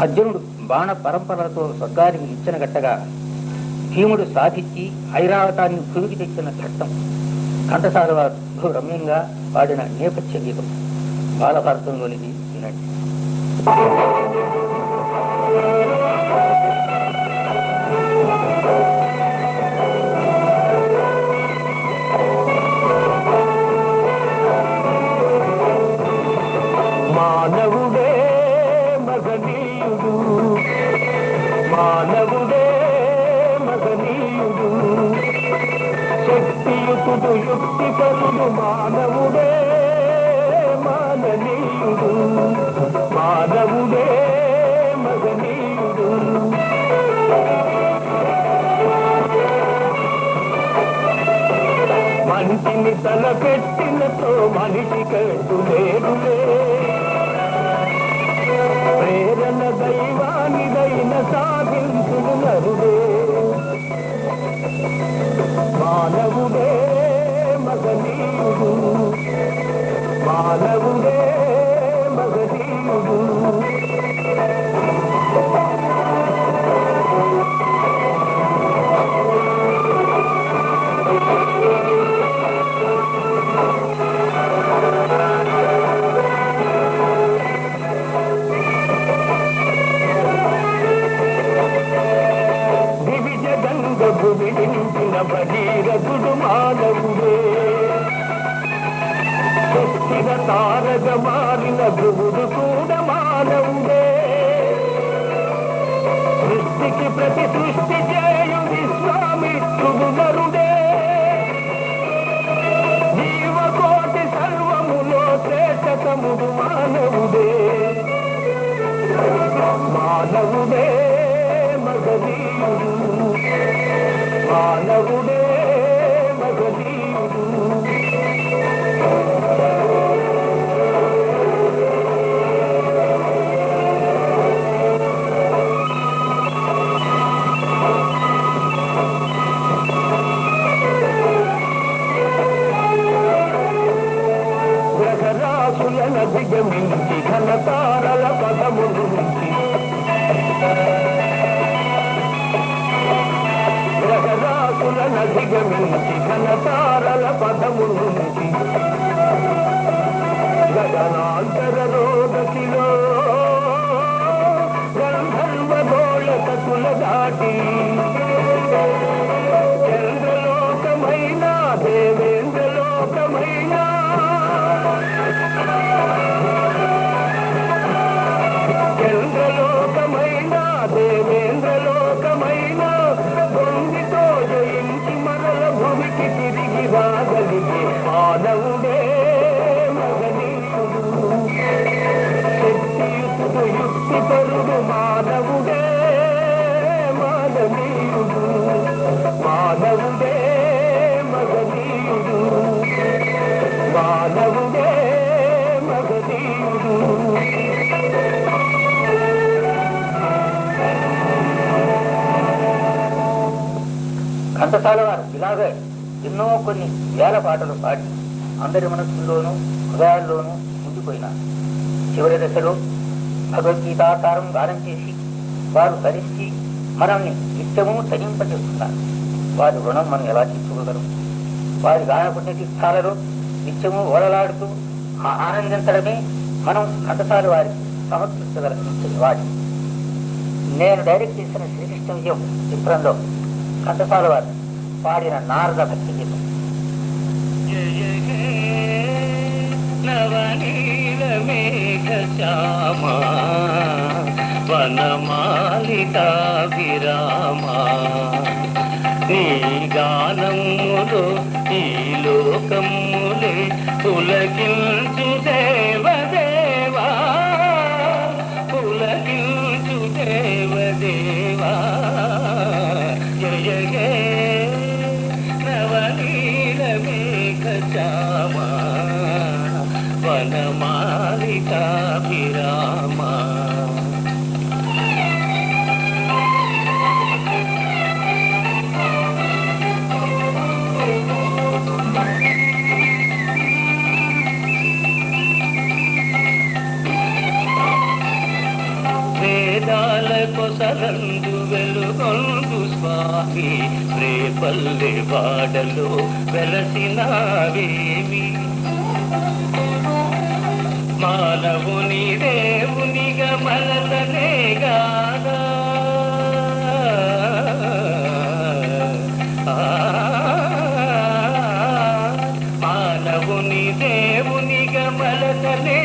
అర్జునుడు బాణ పరంపరలతో స్వర్గానికి ఇచ్చిన గట్టగా భీముడు సాధించి ఐరావతాన్ని భూమికి తెచ్చిన ఘట్టం. ఘంటసాల వారు రమ్యంగా పాడిన నేపథ్య గీతం బాలభారతంలోనిది వినండి. యుక్తిపరుడు మానవుడే మాననీయుడు మానవుడే మగనీయుడు మంచిని తలపెట్టినతో మనిషి కట్టు లేదులే. ప్రేరణ దైవానిదైన సాధించును నరుడే. మానవుడే మానవుడే మగనీయుడు భూమి నింపిన భగీరథుడు మానవుడే. శక్తిన తారగ మారిన ధ్రువుడు కూడా మానవుడే. సృష్టికి ప్రతి సృష్టి చేయుడి స్వామి నరుడే జీవకోటి సర్వములో శ్రేష్టతముడు మానవుడే. మానవుడే మగనీయుడు మానవుడు అధిగమించి దిగమించి ఘనతారల పదము నుంచి. గ్రహరాశులన దిగమించి ఘనతారల పదము నుంచి గగనాంతర రోగతిలో గంధర్వ గోళకతుల దాటి చంద్రలోకమైన దేవేంద్రలోకమైన బొందితో జయించి మరల భూమికి తిరిగి రాగలిగే మానవుడే మగనీయుడు. శక్తియుతుడు యుక్తిపరుడు మానవుడే మానవీయుడు మానవుడే ఘంటసాల వారు ఇలాగే ఎన్నో కొన్ని వేల పాటలు పాడి అందరి మనస్సుల్లోనూ హృదయాల్లోనూ ఉండిపోయినారు. చివరి దశలో భగవద్గీతాకారం గానం చేసి వారు ధరించి మనల్ని నిత్యము తరింపజేస్తున్నారు. వారి రుణం మనం ఎలా తీసుకోగలం వారి గాన పుణ్యతీర్థాలలో నిత్యము ఓడలాడుతూ ఆనందించడమే మనం ఘంటసాల వారికి సమర్పించగల నిత్య నివాళి. నేను డైరెక్ట్ చేసిన శ్రీకృష్ణ విజయం చిత్రంలో ఘంటసాల వారు పాడిన నారద భక్తి గీతం. నవనీల మేఘ శ్యామా వనమాలితా విరామా. నీ గానములో ఈ లోకములే పులకించు వనమాలికా విరామా వెలుగొందు స్వామి రేపల్లె వాడలో వెలసినావేమి? మానవుని దేవునిగా మరతనే గాదా. మానవుని దేవునిగా మరతనే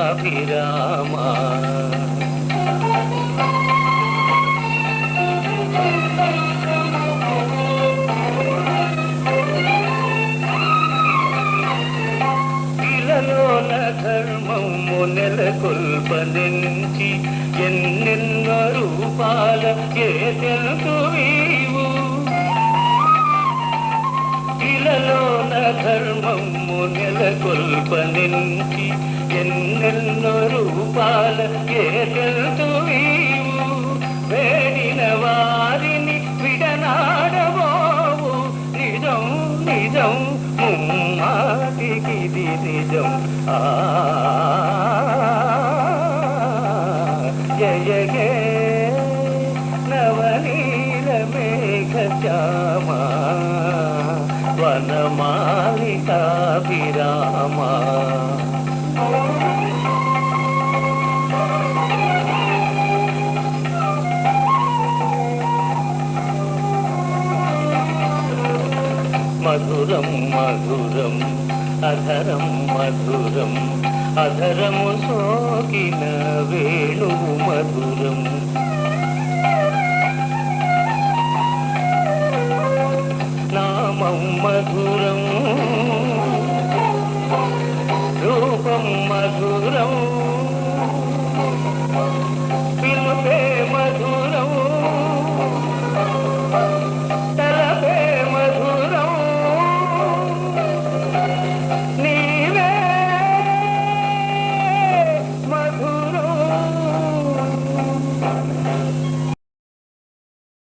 వనమాలితాభిరామా ఇలలోన ధర్మము నెలకొల్పనించి ఎన్నెన్నో రూపాల ఏ తెలుసు వీవు ఇలలోన ధర్మము నెలకొల్పనించి ఎన్నెన్నో రూపాల ఏ తెలుసు వీవు వేడిన వారిని విడనాడబోవు. నిజం నిజం ముమ్మాటికిది నిజం. ఆ వనమాలితాభిరామా మధురం మధురం అధరం మధురం అధరము సోకిన వేణు మధురం. నామం మధురం.